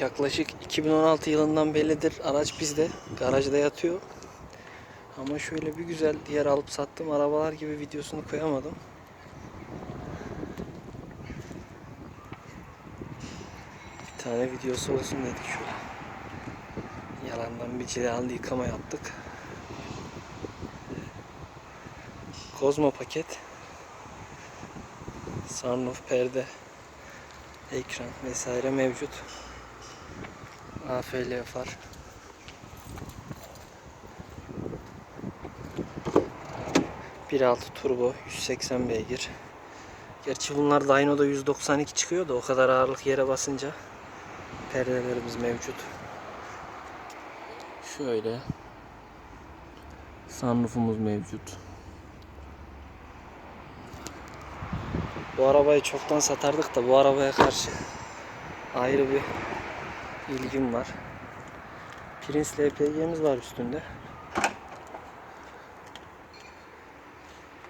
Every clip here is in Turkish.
Yaklaşık 2016 yılından bellidir araç bizde. Garajda yatıyor. Ama şöyle bir güzel diğer alıp sattığım arabalar gibi videosunu koyamadım. Bir tane videosu olsun dedik şöyle. Yalandan bir cilalı yıkama yaptık. Kozmo paket. Sunroof perde. Ekran vesaire mevcut. AFL far. Bir altı turbo 180 beygir. Gerçi bunlar dyno'da 192 çıkıyor da o kadar ağırlık yere basınca perdelerimiz mevcut. Şöyle sunroofumuz mevcut. Bu arabayı çoktan satardık da bu arabaya karşı ayrı bir ilgim var. Prince LPG'miz var üstünde.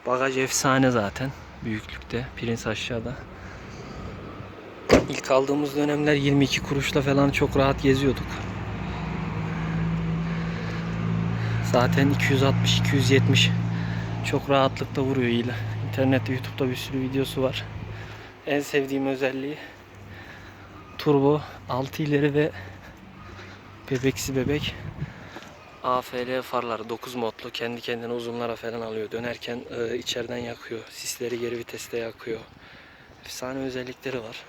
Bagaj efsane zaten büyüklükte. Prince aşağıda. İlk aldığımız dönemler 22 kuruşla falan çok rahat geziyorduk. Zaten 260-270 çok rahatlıkla vuruyor ile. İnternette YouTube'da bir sürü videosu var. En sevdiğim özelliği turbo 6 ileri ve bebeksi bebek AFL farları 9 modlu kendi kendine uzunlara falan alıyor. Dönerken e, içeriden yakıyor. Sisleri geri viteste yakıyor. Efsane özellikleri var.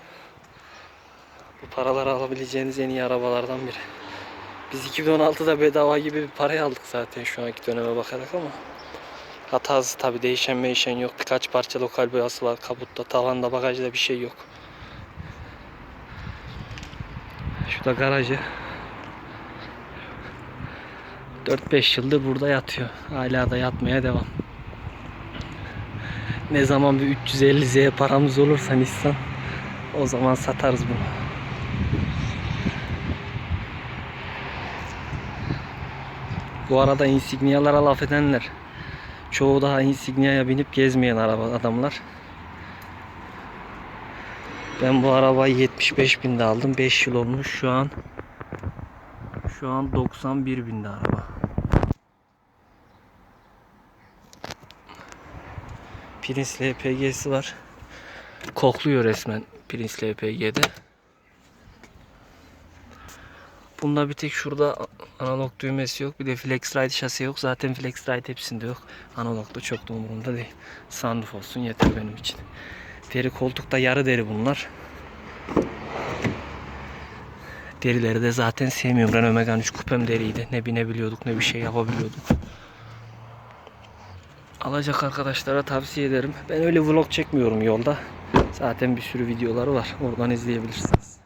Bu paraları alabileceğiniz en iyi arabalardan biri. Biz 2016'da bedava gibi bir parayı aldık zaten şu anki döneme bakarak ama hatası tabi değişen meyişen yok. Birkaç parça lokal boyası var kaputta, tavanda, bagajda bir şey yok. Şu da garajı. 4-5 yıldır burada yatıyor. Hala da yatmaya devam. Ne zaman bir 350Z paramız olursa Nissan o zaman satarız bunu. Bu arada insigniyalara laf edenler çoğu daha insigniyaya binip gezmeyen araba adamlar. Ben bu arabayı 75 binde aldım. 5 yıl olmuş şu an. Şu an 91 binde araba. Prince LPG'si var. Kokluyor resmen Prince LPG'de. Bunda bir tek şurada analog düğmesi yok. Bir de Flexride şasi yok. Zaten Flexride hepsinde yok. Analog da çok da umurumda değil. Sunroof olsun yeter benim için. Deri koltukta yarı deri bunlar. Derileri de zaten sevmiyorum. Renault Megane 3 kupem deriydi. Ne binebiliyorduk ne bir şey yapabiliyorduk. Alacak arkadaşlara tavsiye ederim. Ben öyle vlog çekmiyorum yolda. Zaten bir sürü videoları var. Oradan izleyebilirsiniz.